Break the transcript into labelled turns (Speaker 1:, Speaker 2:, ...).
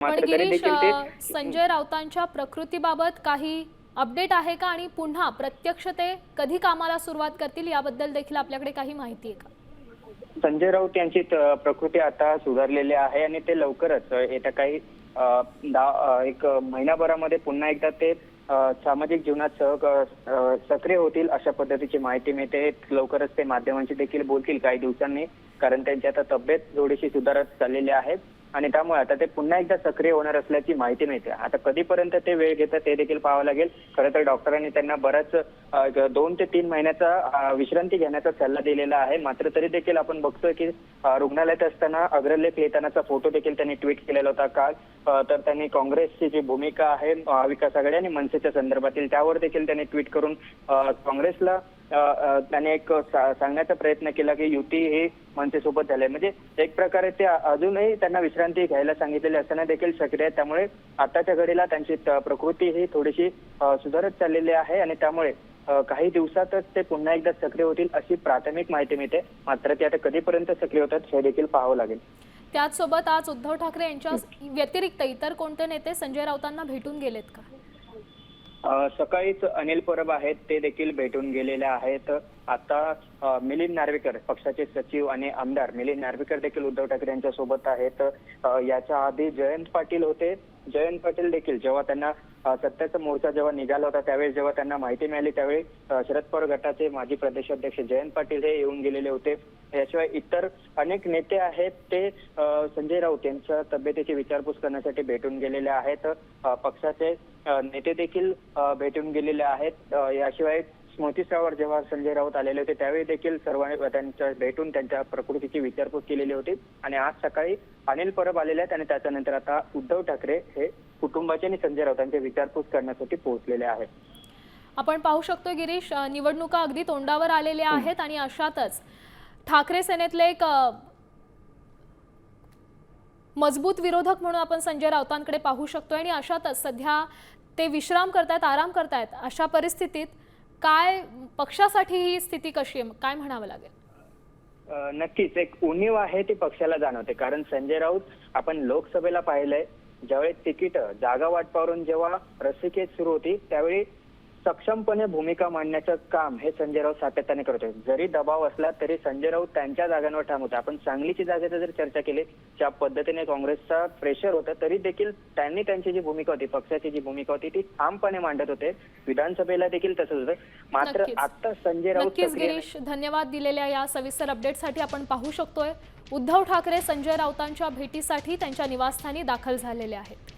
Speaker 1: पण गिरीश संजय राऊतांच्या प्रकृतीबाबत काही अपडेट आहे का? आणि पुन्हा प्रत्यक्ष ते कधी कामाला सुरुवात करतील? याबद्दल देखील आपल्याकडे काही माहिती आहे का?
Speaker 2: संजय राऊत यांची प्रकृती आता सुधारलेली आहे आणि ते लवकरच येत्या काही एक महिनाभरामध्ये पुन्हा एकदा ते सामाजिक जीवनात सह सक्रिय होतील अशा पद्धतीची माहिती मिळते. लवकरच ते माध्यमांशी देखील बोलतील काही दिवसांनी कारण त्यांची आता तब्येत थोडीशी सुधारत चाललेली आहे. आणि त्यामुळे आता ते पुन्हा एकदा सक्रिय होणार असल्याची माहिती मिळते. आता कधीपर्यंत ते वेळ घेतात ते देखील पाहावं लागेल. खरं तर डॉक्टरांनी त्यांना बराच दोन ते तीन महिन्याचा विश्रांती घेण्याचा सल्ला दिलेला आहे. मात्र तरी देखील आपण बघतोय की रुग्णालयात असताना अग्रलेख लिहितानाचा फोटो देखील त्यांनी ट्विट केलेला होता काल. तर त्यांनी काँग्रेसची जी भूमिका आहे महाविकास आघाडी आणि मनसेच्या संदर्भातील त्यावर देखील त्यांनी ट्विट करून काँग्रेसला त्याने एक सांगण्याचा प्रयत्न केला की युती ही मनसेसोबत झाली आहे. म्हणजे एक प्रकारे ते अजूनही त्यांना विश्रांती घ्यायला सांगितलेली असताना देखील सक्रिय आहेत त्यामुळे आताच्या घडीला त्यांची प्रकृती ही थोडीशी सुधारत चाललेली आहे आणि त्यामुळे काही दिवसातच ते पुन्हा एकदा सक्रिय होतील अशी प्राथमिक माहिती मिळते. मात्र ते आता कधीपर्यंत सक्रिय होतात हे देखील पाहावं लागेल.
Speaker 1: त्याचसोबत आज उद्धव ठाकरे यांच्या व्यतिरिक्त इतर कोणते नेते संजय राऊतांना भेटून गेलेत का?
Speaker 2: सकाळीच अनिल परब आहेत ते देखील भेटून गेलेले आहेत. आता मिलिंद नार्वेकर पक्षाचे सचिव आणि आमदार मिलिंद नार्वेकर देखील उद्धव ठाकरे यांच्या सोबत आहेत याच्या आधी जयंत पाटील होते. जयंत पाटील देखील जेव्हा त्यांना सत्याचा मोर्चा जेव्हा निघाला होता त्यावेळी जेव्हा त्यांना माहिती मिळाली त्यावेळी शरद पवार गटाचे माजी प्रदेशाध्यक्ष जयंत पाटील हे येऊन गेलेले होते. याशिवाय इतर अनेक नेते आहेत ते संजय राऊत यांच्या तब्येतीची विचारपूस करण्यासाठी भेटून गेलेले आहेत. पक्षाचे नेते देखील भेटून गेलेले आहेत. याशिवाय स्मृतीस्थळावर जेव्हा संजय राऊत आलेले होते त्यावेळी देखील सर्वांनी त्यांच्या भेटून त्यांच्या प्रकृतीची विचारपूस केलेली होती. आणि आज सकाळी अनिल परब आलेले आहेत आणि त्याच्यानंतर आता उद्धव ठाकरे हे कुटुंबाचे आणि संजय राऊतांची विचारपूस करण्यासाठी पोहोचलेले आहेत.
Speaker 1: आपण पाहू शकतो गिरीश निवडणुका अगदी तोंडावर आलेल्या आहेत आणि अशातच ठाकरे सेनेतले एक मजबूत विरोधक म्हणून आपण संजय राऊतांकडे पाहू शकतो आणि अशातच सध्या ते विश्राम करतायत आराम करतायत अशा परिस्थितीत काय पक्षासाठी ही स्थिती कशी आहे? काय म्हणावं लागेल?
Speaker 2: नक्कीच. एक उणीव आहे ती पक्षाला जाणवते. कारण संजय राऊत आपण लोकसभेला पाहिलंय ज्यावेळी तिकीट जागा वाटपावरून जेव्हा रस्सीखेच सुरू होती त्यावेळी सक्षमपणे भूमिका मांडण्याचं काम हे संजय राऊत सातत्याने करतोय जरी दबाव असला तरी संजय राऊत त्यांच्या जागांवर ठाम होते. आपण सांगलीची जागेची जर चर्चा केली ज्या पद्धतीने काँग्रेसचा प्रेशर होता तरी देखील त्यांनी त्यांची जी भूमिका होती पक्षाची जी भूमिका होती ती ठामपणे मांडत होते. विधानसभेला देखील तसंच होतं. मात्र. आता संजय राऊत
Speaker 1: गिरीश धन्यवाद दिलेल्या या सविस्तर अपडेटसाठी आपण पाहू शकतोय. उद्धव ठाकरे संजय राऊतांच्या भेटीसाठी त्यांच्या निवासस्थानी दाखल झालेले आहेत.